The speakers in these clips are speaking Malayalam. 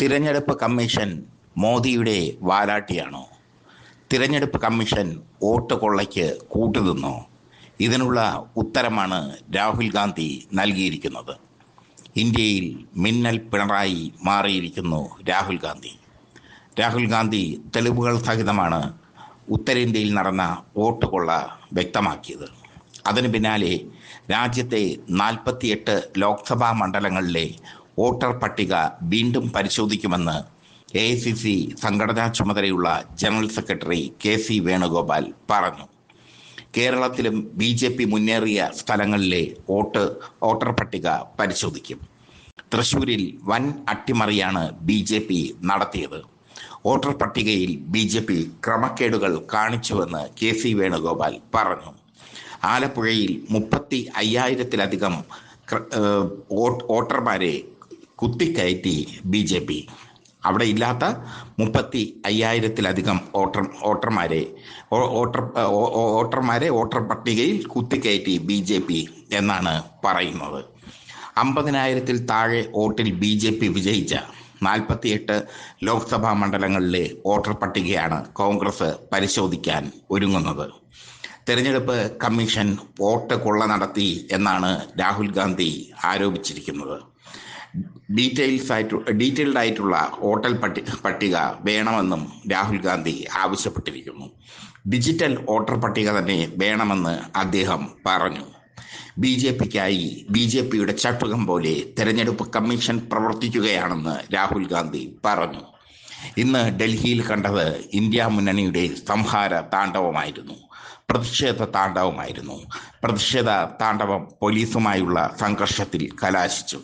തിരഞ്ഞെടുപ്പ് കമ്മീഷൻ മോദിയുടെ വാലാട്ടിയാണോ? തിരഞ്ഞെടുപ്പ് കമ്മീഷൻ വോട്ട് കൊള്ളയ്ക്ക് കൂട്ടുനിന്നോ? ഇതിനുള്ള ഉത്തരമാണ് രാഹുൽ ഗാന്ധി നൽകിയിരിക്കുന്നത്. ഇന്ത്യയിൽ മിന്നൽ പിണറായി മാറിയിരിക്കുന്നു രാഹുൽ ഗാന്ധി. രാഹുൽ ഗാന്ധി തെളിവുകൾ സഹിതമാണ് ഉത്തരേന്ത്യയിൽ നടന്ന വോട്ട് കൊള്ള വ്യക്തമാക്കിയത്. അതിന് പിന്നാലെ രാജ്യത്തെ നാൽപ്പത്തിയെട്ട് ലോക്സഭാ മണ്ഡലങ്ങളിലെ വോട്ടർ പട്ടിക വീണ്ടും പരിശോധിക്കുമെന്ന് എ ഐ സി സി സംഘടനാ ചുമതലയുള്ള general secretary K C Venugopal പറഞ്ഞു. കേരളത്തിലും ബി ജെ പി മുന്നേറിയ സ്ഥലങ്ങളിലെ വോട്ട് വോട്ടർ പട്ടിക പരിശോധിക്കും. തൃശൂരിൽ വൻ അട്ടിമറിയാണ് ബി ജെ പി നടത്തിയത്. വോട്ടർ പട്ടികയിൽ ബി ജെ പി ക്രമക്കേടുകൾ കാണിച്ചുവെന്ന് കെ സി വേണുഗോപാൽ പറഞ്ഞു. ആലപ്പുഴയിൽ മുപ്പത്തി അയ്യായിരത്തിലധികം വോട്ടർമാരെ കുത്തിക്കയറ്റി ബി ജെ പി. അവിടെ ഇല്ലാത്ത മുപ്പത്തി അയ്യായിരത്തിലധികം വോട്ടർ വോട്ടർമാരെ വോട്ടർ വോട്ടർമാരെ വോട്ടർ പട്ടികയിൽ കുത്തിക്കയറ്റി ബി ജെ പി എന്നാണ് പറയുന്നത്. അമ്പതിനായിരത്തിൽ താഴെ വോട്ടിൽ ബി ജെ പി വിജയിച്ച നാൽപ്പത്തിയെട്ട് ലോക്സഭാ മണ്ഡലങ്ങളിലെ വോട്ടർ പട്ടികയാണ് കോൺഗ്രസ് പരിശോധിക്കാൻ ഒരുങ്ങുന്നത്. തെരഞ്ഞെടുപ്പ് കമ്മീഷൻ വോട്ട് കൊള്ള നടത്തി എന്നാണ് രാഹുൽ ഗാന്ധി ആരോപിച്ചിരിക്കുന്നത്. ഡീറ്റെയിൽസ് ആയിട്ട് ഡീറ്റെയിൽഡ് ആയിട്ടുള്ള ഹോട്ടൽ പട്ടി പട്ടിക വേണമെന്നും രാഹുൽ ഗാന്ധി ആവശ്യപ്പെട്ടിരിക്കുന്നു. ഡിജിറ്റൽ വോട്ടർ പട്ടിക തന്നെ വേണമെന്ന് അദ്ദേഹം പറഞ്ഞു. ബി ജെ പിക്കായി ബി ജെ പിയുടെ ചട്ടുകം പോലെ തെരഞ്ഞെടുപ്പ് കമ്മീഷൻ പ്രവർത്തിക്കുകയാണെന്ന് രാഹുൽ ഗാന്ധി പറഞ്ഞു. ഇന്ന് ഡൽഹിയിൽ കണ്ടത് ഇന്ത്യ മുന്നണിയുടെ സംഹാര താണ്ഡവമായിരുന്നു. പ്രതിഷേധ താണ്ഡവമായിരുന്നു. പ്രതിഷേധ താണ്ഡവം പോലീസുമായുള്ള സംഘർഷത്തിൽ കലാശിച്ചു.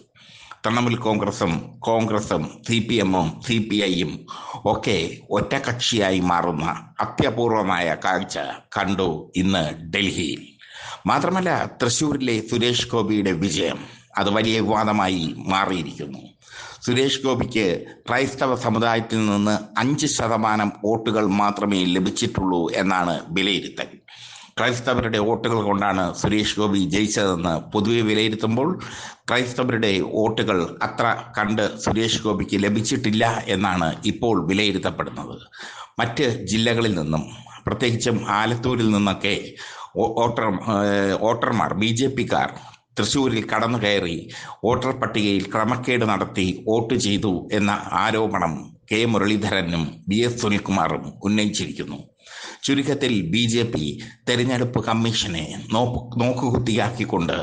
തൃണമൂൽ കോൺഗ്രസും കോൺഗ്രസും സി പി എമ്മും സി പി ഐയും ഒക്കെ ഒറ്റകക്ഷിയായി മാറുന്ന അത്യപൂർവമായ കാഴ്ച കണ്ടു ഇന്ന് ഡൽഹിയിൽ. മാത്രമല്ല തൃശൂരിലെ സുരേഷ് ഗോപിയുടെ വിജയം അത് വലിയ വിവാദമായി മാറിയിരിക്കുന്നു. സുരേഷ് ഗോപിക്ക് ക്രൈസ്തവ സമുദായത്തിൽ നിന്ന് അഞ്ച് ശതമാനം വോട്ടുകൾ മാത്രമേ ലഭിച്ചിട്ടുള്ളൂ എന്നാണ് വിലയിരുത്തൽ. ക്രൈസ്തവരുടെ വോട്ടുകൾ കൊണ്ടാണ് സുരേഷ് ഗോപി ജയിച്ചതെന്ന് പൊതുവെ വിലയിരുത്തുമ്പോൾ ക്രൈസ്തവരുടെ വോട്ടുകൾ അത്ര കണ്ട് സുരേഷ് ഗോപിക്ക് ലഭിച്ചിട്ടില്ല എന്നാണ് ഇപ്പോൾ വിലയിരുത്തപ്പെടുന്നത്. മറ്റ് ജില്ലകളിൽ നിന്നും പ്രത്യേകിച്ചും ആലത്തൂരിൽ നിന്നൊക്കെ വോട്ടർ വോട്ടർമാർ ബി ജെ പിക്കാർ തൃശ്ശൂരിൽ കടന്നു കയറി വോട്ടർ പട്ടികയിൽ ക്രമക്കേട് നടത്തി വോട്ട് ചെയ്തു എന്ന ആരോപണം കെ മുരളീധരനും ബി എസ് സുനിൽകുമാറും ഉന്നയിച്ചിരിക്കുന്നു. ചുരുക്കത്തിൽ ബി ജെ പി തെരഞ്ഞെടുപ്പ് കമ്മീഷനെ നോക്ക് നോക്കുകുത്തിയാക്കിക്കൊണ്ട്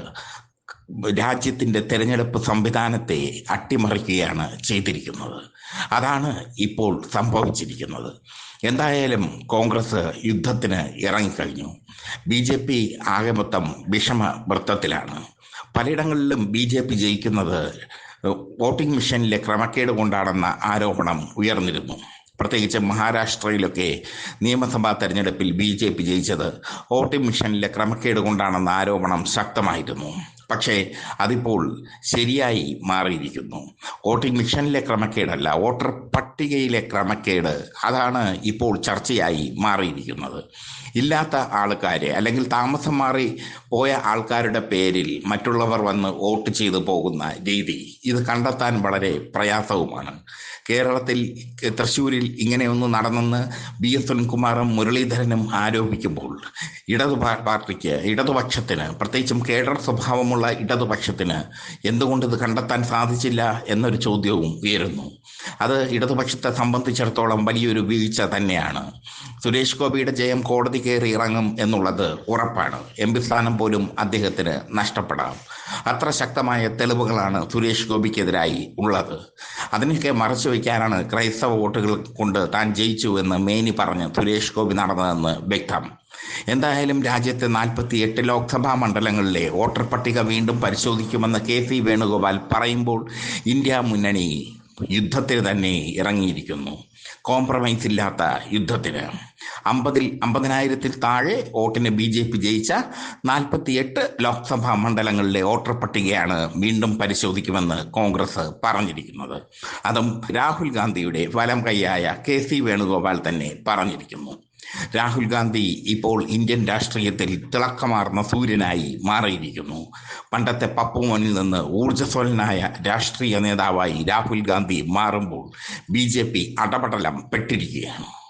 രാജ്യത്തിന്റെ തെരഞ്ഞെടുപ്പ് സംവിധാനത്തെ അട്ടിമറിക്കുകയാണ് ചെയ്തിരിക്കുന്നത്. അതാണ് ഇപ്പോൾ സംഭവിച്ചിരിക്കുന്നത്. എന്തായാലും കോൺഗ്രസ് യുദ്ധത്തിന് ഇറങ്ങിക്കഴിഞ്ഞു. ബി ജെ പി ആകെ മൊത്തം വിഷമ വൃത്തത്തിലാണ് പലയിടങ്ങളിലും ബി ജെ പി ജയിക്കുന്നത് വോട്ടിംഗ് മെഷീനിലെ ക്രമക്കേട് കൊണ്ടാണെന്ന ആരോപണം ഉയർന്നിരുന്നു. പ്രത്യേകിച്ച് മഹാരാഷ്ട്രയിലൊക്കെ നിയമസഭാ തെരഞ്ഞെടുപ്പിൽ ബി ജെ പി ജയിച്ചത് വോട്ടിംഗ് മെഷീനിലെ ക്രമക്കേട് കൊണ്ടാണെന്ന ആരോപണം ശക്തമായിരുന്നു. പക്ഷേ അതിപ്പോൾ ശരിയായി മാറിയിരിക്കുന്നു. വോട്ടിംഗ് മെഷീനിലെ ക്രമക്കേടല്ല വോട്ടർ പട്ടികയിലെ ക്രമക്കേട് അതാണ് ഇപ്പോൾ ചർച്ചയായി മാറിയിരിക്കുന്നത്. ഇല്ലാത്ത ആൾക്കാരെ അല്ലെങ്കിൽ താമസം മാറി പോയ ആൾക്കാരുടെ പേരിൽ മറ്റുള്ളവർ വന്ന് വോട്ട് ചെയ്തു പോകുന്ന രീതി ഇത് കണ്ടെത്താൻ വളരെ പ്രയാസവുമാണ്. കേരളത്തിൽ തൃശ്ശൂരിൽ ഇങ്ങനെയൊന്നും നടന്നെന്ന് ബി എസ് സുനിൽകുമാറും മുരളീധരനും ആരോപിക്കുമ്പോൾ ഇടതു പാർട്ടിക്ക് ഇടതുപക്ഷത്തിന് പ്രത്യേകിച്ചും കേഡർ സ്വഭാവമുള്ള ഇടതുപക്ഷത്തിന് എന്തുകൊണ്ട് ഇത് കണ്ടെത്താൻ സാധിച്ചില്ല എന്നൊരു ചോദ്യവും ഉയരുന്നു. അത് ഇടതുപക്ഷത്തെ സംബന്ധിച്ചിടത്തോളം വലിയൊരു വീഴ്ച തന്നെയാണ്. സുരേഷ് ഗോപിയുടെ ജയം കോടതി കയറി ഇറങ്ങും എന്നുള്ളത് ഉറപ്പാണ്. എം പി സ്ഥാനം പോലും അദ്ദേഹത്തിന് നഷ്ടപ്പെടാം. അത്ര ശക്തമായ തെളിവുകളാണ് സുരേഷ് ഗോപിക്കെതിരായി ഉള്ളത്. അതിനൊക്കെ മറച്ചു വയ്ക്കാനാണ് ക്രൈസ്തവ വോട്ടുകൾ കൊണ്ട് താൻ ജയിച്ചു എന്ന് മേനി പറഞ്ഞ് സുരേഷ് ഗോപി നടന്നതെന്ന് വ്യക്തം. എന്തായാലും രാജ്യത്തെ നാൽപ്പത്തി എട്ട് ലോക്സഭാ മണ്ഡലങ്ങളിലെ വോട്ടർ പട്ടിക വീണ്ടും പരിശോധിക്കുമെന്ന് കെ സി വേണുഗോപാൽ പറയുമ്പോൾ ഇന്ത്യ മുന്നണി യുദ്ധത്തിന് തന്നെ ഇറങ്ങിയിരിക്കുന്നു. കോംപ്രമൈസ് ഇല്ലാത്ത യുദ്ധത്തിന്. അമ്പതിൽ അമ്പതിനായിരത്തിൽ താഴെ വോട്ടിന് ബി ജെ പി ജയിച്ച നാൽപ്പത്തിയെട്ട് ലോക്സഭാ മണ്ഡലങ്ങളിലെ വോട്ടർ പട്ടികയാണ് വീണ്ടും പരിശോധിക്കുമെന്ന് കോൺഗ്രസ് പറഞ്ഞിരിക്കുന്നത്. അതും രാഹുൽ ഗാന്ധിയുടെ വലം കൈയായ കെ സി വേണുഗോപാൽ തന്നെ പറഞ്ഞിരിക്കുന്നു. രാഹുൽ ഗാന്ധി ഇപ്പോൾ ഇന്ത്യൻ രാഷ്ട്രീയത്തിൽ തിളക്കമാർന്ന സൂര്യനായി മാറിയിരിക്കുന്നു. പണ്ടത്തെ പപ്പുമോനിൽ നിന്ന് ഊർജസ്വലനായ രാഷ്ട്രീയ നേതാവായി രാഹുൽ ഗാന്ധി മാറുമ്പോൾ ബി ജെ പി അടപടലം പെട്ടിരിക്കുകയാണ്.